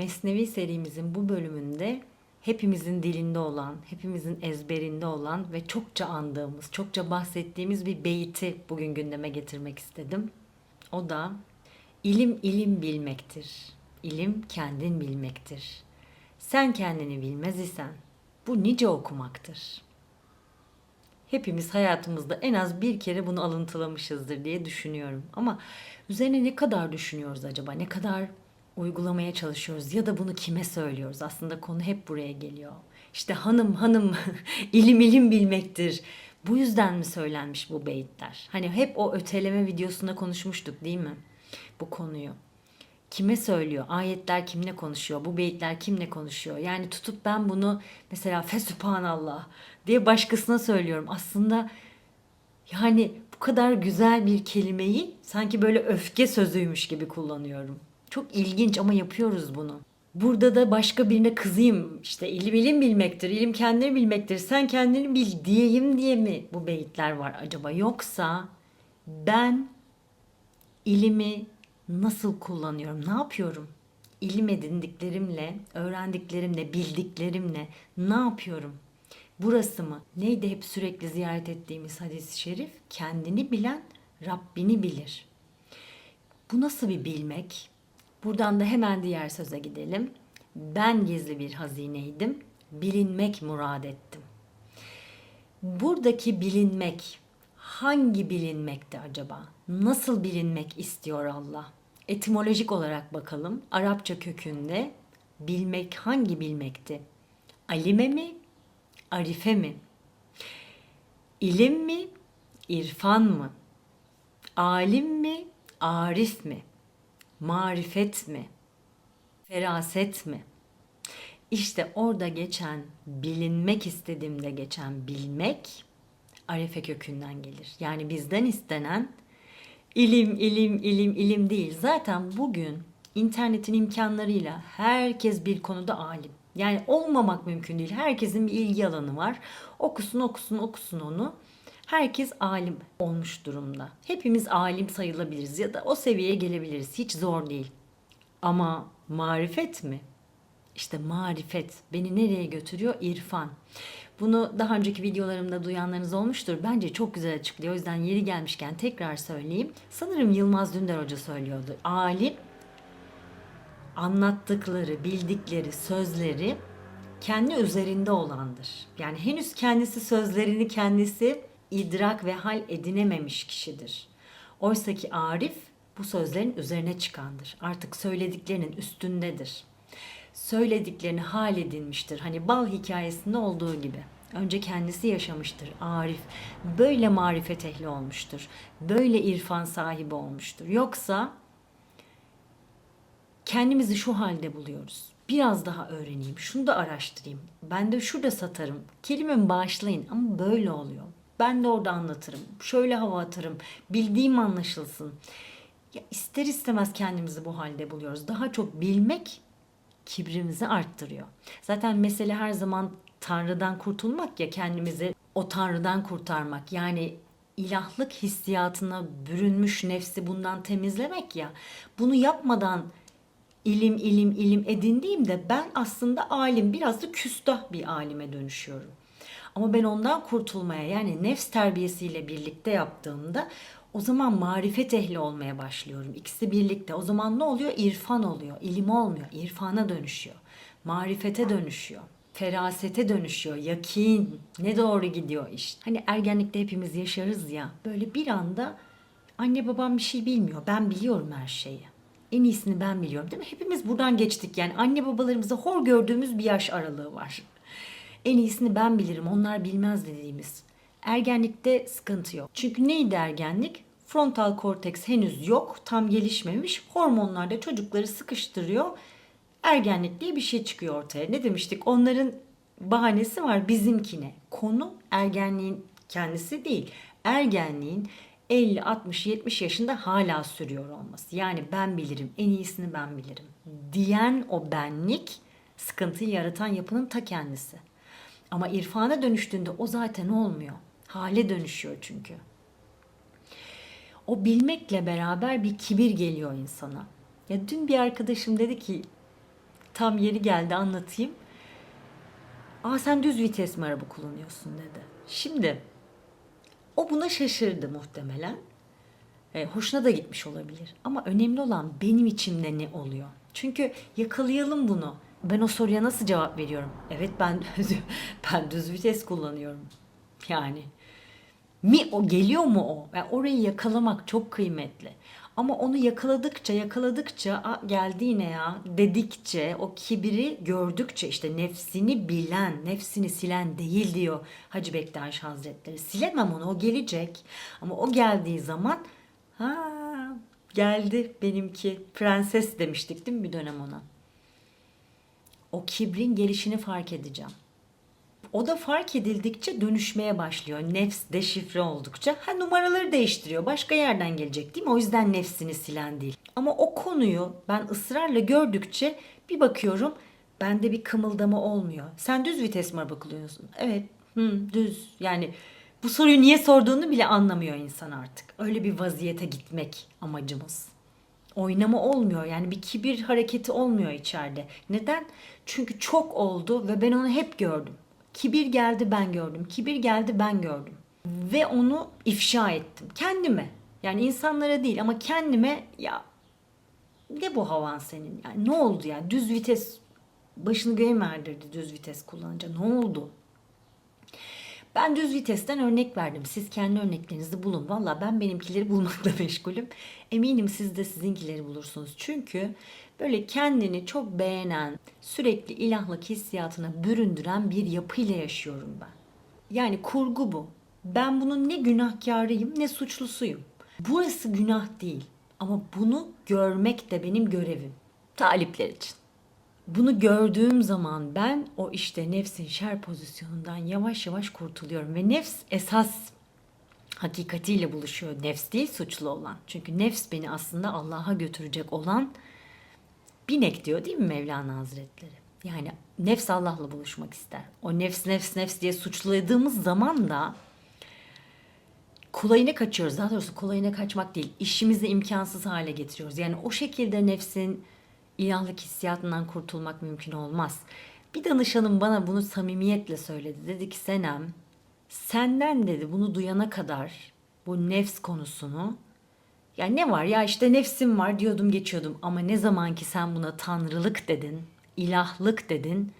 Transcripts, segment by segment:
Mesnevi serimizin bu bölümünde hepimizin dilinde olan, hepimizin ezberinde olan ve çokça andığımız, çokça bahsettiğimiz bir beyti bugün gündeme getirmek istedim. O da ilim ilim bilmektir. İlim kendin bilmektir. Sen kendini bilmez isen bu nice okumaktır. Hepimiz hayatımızda en az bir kere bunu alıntılamışızdır diye düşünüyorum. Ama üzerine ne kadar düşünüyoruz acaba? Ne kadar uygulamaya çalışıyoruz ya da bunu kime söylüyoruz? Aslında konu hep buraya geliyor. İşte hanım hanım ilim ilim bilmektir. Bu yüzden mi söylenmiş bu beyitler? Hani hep o öteleme videosunda konuşmuştuk değil mi? Bu konuyu. Kime söylüyor? Ayetler kimle konuşuyor? Bu beyitler kimle konuşuyor? Yani tutup ben bunu mesela fesübhanallah diye başkasına söylüyorum. Aslında yani bu kadar güzel bir kelimeyi sanki böyle öfke sözüymüş gibi kullanıyorum. Çok ilginç ama yapıyoruz bunu. Burada da başka birine kızayım. İşte ilim ilim bilmektir, ilim kendini bilmektir. Sen kendini bil diyeyim diye mi bu beyitler var acaba? Yoksa ben ilimi nasıl kullanıyorum? Ne yapıyorum? İlim edindiklerimle, öğrendiklerimle, bildiklerimle ne yapıyorum? Burası mı? Neydi hep sürekli ziyaret ettiğimiz hadis-i şerif? Kendini bilen Rabbini bilir. Bu nasıl bir bilmek? Buradan da hemen diğer söze gidelim. Ben gizli bir hazineydim, bilinmek murad ettim. Buradaki bilinmek hangi bilinmekti acaba? Nasıl bilinmek istiyor Allah? Etimolojik olarak bakalım. Arapça kökünde bilmek hangi bilmekti? Alime mi? Arife mi? İlim mi? İrfan mı? Alim mi? Arif mi? Marifet mi? Feraset mi? İşte orada geçen bilinmek istediğimde geçen bilmek arefe kökünden gelir. Yani bizden istenen ilim, ilim, ilim, ilim değil. Zaten bugün internetin imkanlarıyla herkes bir konuda alim. Yani olmamak mümkün değil. Herkesin bir ilgi alanı var. Okusun, okusun, okusun onu. Herkes alim olmuş durumda. Hepimiz alim sayılabiliriz ya da o seviyeye gelebiliriz. Hiç zor değil. Ama marifet mi? İşte marifet beni nereye götürüyor? İrfan. Bunu daha önceki videolarımda duyanlarınız olmuştur. Bence çok güzel açıklıyor. O yüzden yeri gelmişken tekrar söyleyeyim. Sanırım Yılmaz Dündar Hoca söylüyordu. Alim anlattıkları, bildikleri sözleri kendi üzerinde olandır. Yani henüz kendisi sözlerini kendisi idrak ve hal edinememiş kişidir. Oysa ki Arif bu sözlerin üzerine çıkandır. Artık söylediklerinin üstündedir. Söylediklerini hal edinmiştir. Hani bal hikayesinde olduğu gibi. Önce kendisi yaşamıştır Arif. Böyle marifet ehli olmuştur. Böyle irfan sahibi olmuştur. Yoksa kendimizi şu halde buluyoruz. Biraz daha öğreneyim, şunu da araştırayım. Ben de şurada satarım. Kelimemi bağışlayın ama böyle oluyor. Ben de orada anlatırım. Şöyle hava atarım. Bildiğim anlaşılsın. Ya ister istemez kendimizi bu halde buluyoruz. Daha çok bilmek kibrimizi arttırıyor. Zaten mesele her zaman Tanrı'dan kurtulmak ya kendimizi o Tanrı'dan kurtarmak. Yani ilahlık hissiyatına bürünmüş nefsi bundan temizlemek ya. Bunu yapmadan ilim ilim ilim edindiğimde ben aslında alim biraz da küstah bir alime dönüşüyorum. Ama ben ondan kurtulmaya yani nefs terbiyesiyle birlikte yaptığımda o zaman marifet ehli olmaya başlıyorum. İkisi birlikte. O zaman ne oluyor? İrfan oluyor. İlim olmuyor. İrfana dönüşüyor. Marifete dönüşüyor. Ferasete dönüşüyor. Yakin. Ne doğru gidiyor iş. Hani ergenlikte hepimiz yaşarız ya. Böyle bir anda anne babam bir şey bilmiyor. Ben biliyorum her şeyi. En iyisini ben biliyorum değil mi? Hepimiz buradan geçtik yani. Anne babalarımızda hor gördüğümüz bir yaş aralığı var. En iyisini ben bilirim, onlar bilmez dediğimiz. Ergenlikte sıkıntı yok. Çünkü neydi ergenlik? Frontal korteks henüz yok, tam gelişmemiş. Hormonlar da çocukları sıkıştırıyor. Ergenlik diye bir şey çıkıyor ortaya. Ne demiştik? Onların bahanesi var bizimkine. Konu ergenliğin kendisi değil. Ergenliğin 50, 60, 70 yaşında hala sürüyor olması. Yani ben bilirim, en iyisini ben bilirim diyen o benlik sıkıntıyı yaratan yapının ta kendisi. Ama irfana dönüştüğünde o zaten olmuyor. Hale dönüşüyor çünkü. O bilmekle beraber bir kibir geliyor insana. Ya dün bir arkadaşım dedi ki Tam yeri geldi anlatayım. Aa sen düz vites mi araba kullanıyorsun dedi. Şimdi o buna şaşırdı muhtemelen. E, hoşuna da gitmiş olabilir. Ama önemli olan benim içimde ne oluyor? Çünkü yakalayalım bunu. Ben o soruya nasıl cevap veriyorum? Evet ben ben düz vites kullanıyorum. Yani mi o geliyor mu o? Yani orayı yakalamak çok kıymetli. Ama onu yakaladıkça yakaladıkça "Aa, geldi yine ya dedikçe o kibiri gördükçe işte nefsini bilen, nefsini silen değil diyor Hacı Bektaş Hazretleri. Silemem onu o gelecek. Ama o geldiği zaman ha geldi benimki prenses demiştik değil mi bir dönem ona? O kibrin gelişini fark edeceğim. O da fark edildikçe dönüşmeye başlıyor. Nefs deşifre oldukça ha numaraları değiştiriyor. Başka yerden gelecek değil mi? O yüzden nefsini silen değil. Ama o konuyu ben ısrarla gördükçe bir bakıyorum bende bir kımıldama olmuyor. Sen düz vites mi araba kullanıyorsun? Evet. Hı, düz. Yani bu soruyu niye sorduğunu bile anlamıyor insan artık. Öyle bir vaziyete gitmek amacımız oynama olmuyor. Yani bir kibir hareketi olmuyor içeride. Neden? Çünkü çok oldu ve ben onu hep gördüm. Kibir geldi ben gördüm. Kibir geldi ben gördüm. Ve onu ifşa ettim. Kendime. Yani insanlara değil ama kendime ya ne bu havan senin? Yani ne oldu yani? Düz vites başını göğe erdirdi düz vites kullanınca? Ne oldu? Ben düz vitesten örnek verdim. Siz kendi örneklerinizi bulun. Valla ben benimkileri bulmakla meşgulüm. Eminim siz de sizinkileri bulursunuz. Çünkü böyle kendini çok beğenen, sürekli ilahlık hissiyatına büründüren bir yapıyla yaşıyorum ben. Yani kurgu bu. Ben bunun ne günahkarıyım ne suçlusuyum. Burası günah değil. Ama bunu görmek de benim görevim. Talipler için. Bunu gördüğüm zaman ben o işte nefsin şer pozisyonundan yavaş yavaş kurtuluyorum ve nefs esas hakikatiyle buluşuyor. Nefs değil suçlu olan. Çünkü nefs beni aslında Allah'a götürecek olan binek diyor değil mi Mevlana Hazretleri? Yani nefs Allah'la buluşmak ister. O nefs nefs nefs diye suçladığımız zaman da kolayına kaçıyoruz. Daha doğrusu kolayına kaçmak değil. İşimizi imkansız hale getiriyoruz. Yani o şekilde nefsin ilahlık hissiyatından kurtulmak mümkün olmaz. Bir danışanım bana bunu samimiyetle söyledi. Dedi ki Senem senden dedi bunu duyana kadar bu nefs konusunu ya ne var ya işte nefsim var diyordum geçiyordum ama ne zaman ki sen buna tanrılık dedin, ilahlık dedin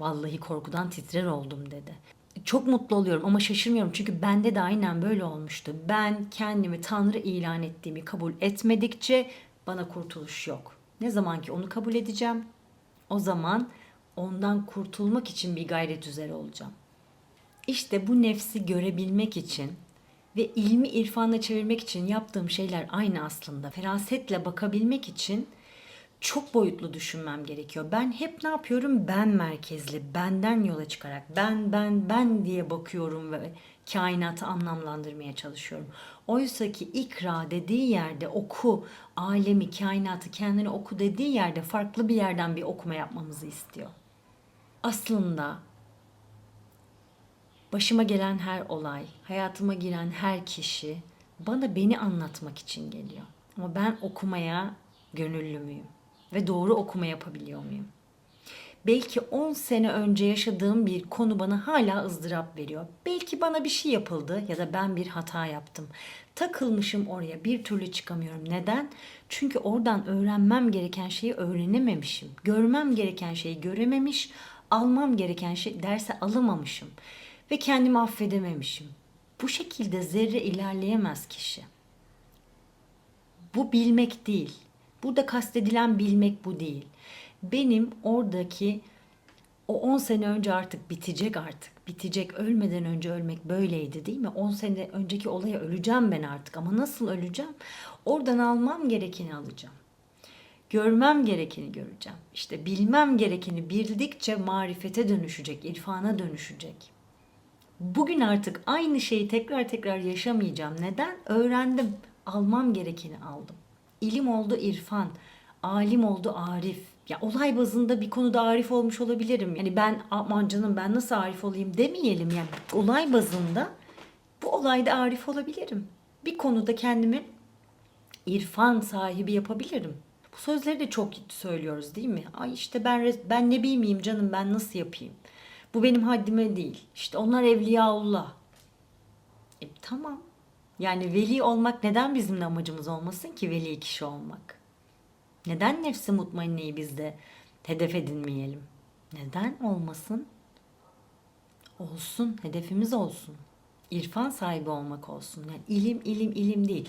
vallahi korkudan titrer oldum dedi. Çok mutlu oluyorum ama şaşırmıyorum çünkü bende de aynen böyle olmuştu. Ben kendimi tanrı ilan ettiğimi kabul etmedikçe bana kurtuluş yok. Ne zaman ki onu kabul edeceğim o zaman ondan kurtulmak için bir gayret üzere olacağım. İşte bu nefsi görebilmek için ve ilmi irfanla çevirmek için yaptığım şeyler aynı aslında. Ferasetle bakabilmek için çok boyutlu düşünmem gerekiyor. Ben hep ne yapıyorum? Ben merkezli, benden yola çıkarak ben ben ben diye bakıyorum ve kainatı anlamlandırmaya çalışıyorum. Oysa ki ikra dediği yerde oku, alemi, kainatı kendini oku dediği yerde farklı bir yerden bir okuma yapmamızı istiyor. Aslında başıma gelen her olay, hayatıma giren her kişi bana beni anlatmak için geliyor. Ama ben okumaya gönüllü müyüm? Ve doğru okuma yapabiliyor muyum? Belki 10 sene önce yaşadığım bir konu bana hala ızdırap veriyor. Belki bana bir şey yapıldı ya da ben bir hata yaptım. Takılmışım oraya bir türlü çıkamıyorum. Neden? Çünkü oradan öğrenmem gereken şeyi öğrenememişim. Görmem gereken şeyi görememiş, almam gereken şey derse alamamışım ve kendimi affedememişim. Bu şekilde zerre ilerleyemez kişi. Bu bilmek değil. Burada kastedilen bilmek bu değil. Benim oradaki o 10 sene önce artık bitecek artık. Bitecek. Ölmeden önce ölmek böyleydi değil mi? 10 sene önceki olaya öleceğim ben artık ama nasıl öleceğim? Oradan almam gerekeni alacağım. Görmem gerekeni göreceğim. İşte bilmem gerekeni bildikçe marifete dönüşecek, irfana dönüşecek. Bugün artık aynı şeyi tekrar tekrar yaşamayacağım. Neden? Öğrendim. Almam gerekeni aldım. İlim oldu irfan, alim oldu arif. Ya olay bazında bir konuda arif olmuş olabilirim. Yani ben aman canım ben nasıl arif olayım demeyelim. Yani olay bazında bu olayda arif olabilirim. Bir konuda kendimi irfan sahibi yapabilirim. Bu sözleri de çok söylüyoruz değil mi? Ay işte ben ben nebi miyim canım ben nasıl yapayım? Bu benim haddime değil. İşte onlar evliyaullah. E, tamam. Yani veli olmak neden bizim amacımız olmasın ki veli kişi olmak? Neden nefsi mutmainneyi biz de hedef edinmeyelim? Neden olmasın? Olsun, hedefimiz olsun. İrfan sahibi olmak olsun. Yani ilim, ilim, ilim değil.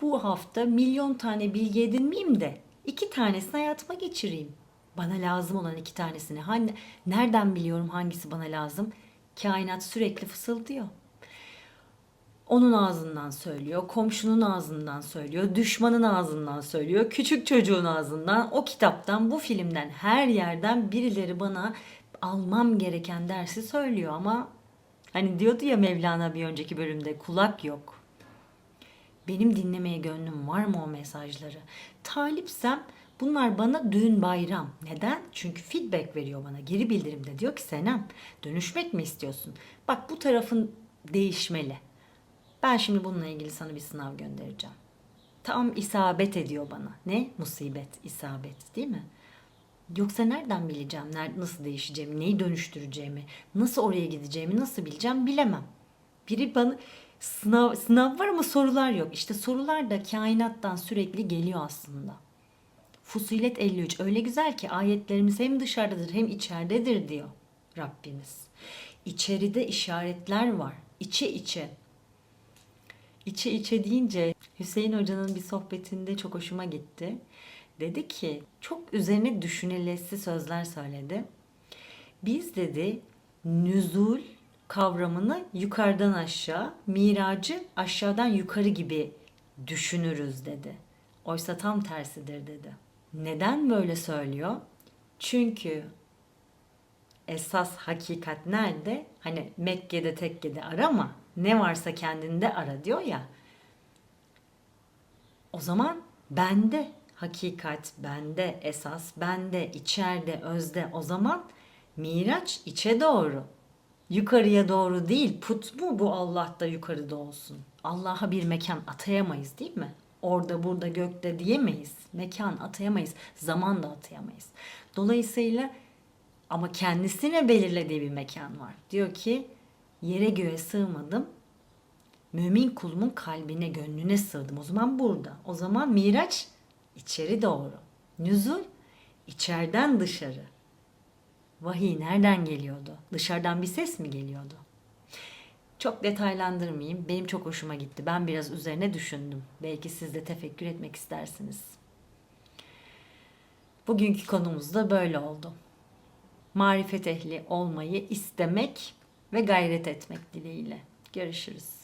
Bu hafta milyon tane bilgi edinmeyeyim de iki tanesini hayatıma geçireyim. Bana lazım olan iki tanesini. Hani, nereden biliyorum hangisi bana lazım? Kainat sürekli fısıldıyor. Onun ağzından söylüyor, komşunun ağzından söylüyor, düşmanın ağzından söylüyor, küçük çocuğun ağzından, o kitaptan, bu filmden, her yerden birileri bana almam gereken dersi söylüyor ama hani diyordu ya Mevlana bir önceki bölümde kulak yok. Benim dinlemeye gönlüm var mı o mesajları? Talipsem bunlar bana düğün bayram. Neden? Çünkü feedback veriyor bana. Geri bildirimde diyor ki Senem dönüşmek mi istiyorsun? Bak bu tarafın değişmeli. Ben şimdi bununla ilgili sana bir sınav göndereceğim. Tam isabet ediyor bana. Ne? Musibet, isabet değil mi? Yoksa nereden bileceğim nasıl değişeceğimi, neyi dönüştüreceğimi, nasıl oraya gideceğimi nasıl bileceğim bilemem. Biri bana sınav, sınav var ama sorular yok. İşte sorular da kainattan sürekli geliyor aslında. Fusilet 53 öyle güzel ki ayetlerimiz hem dışarıdadır hem içeridedir diyor Rabbimiz. İçeride işaretler var. İçe içe. İçe içe deyince Hüseyin Hoca'nın bir sohbetinde çok hoşuma gitti. Dedi ki çok üzerine düşünülesi sözler söyledi. Biz dedi nüzul kavramını yukarıdan aşağı, miracı aşağıdan yukarı gibi düşünürüz dedi. Oysa tam tersidir dedi. Neden böyle söylüyor? Çünkü esas hakikat nerede? Hani Mekke'de tekkede arama. Ne varsa kendinde ara diyor ya. O zaman bende hakikat bende esas bende içeride özde o zaman miraç içe doğru. Yukarıya doğru değil put mu bu Allah'ta yukarıda olsun. Allah'a bir mekan atayamayız değil mi? Orada burada gökte diyemeyiz. Mekan atayamayız. Zaman da atayamayız. Dolayısıyla ama kendisine belirlediği bir mekan var. Diyor ki yere göğe sığmadım. Mümin kulumun kalbine, gönlüne sığdım. O zaman burada. O zaman miraç içeri doğru. Nüzul içeriden dışarı. Vahiy nereden geliyordu? Dışarıdan bir ses mi geliyordu? Çok detaylandırmayayım. Benim çok hoşuma gitti. Ben biraz üzerine düşündüm. Belki siz de tefekkür etmek istersiniz. Bugünkü konumuz da böyle oldu. Marifet ehli olmayı istemek ve gayret etmek dileğiyle. Görüşürüz.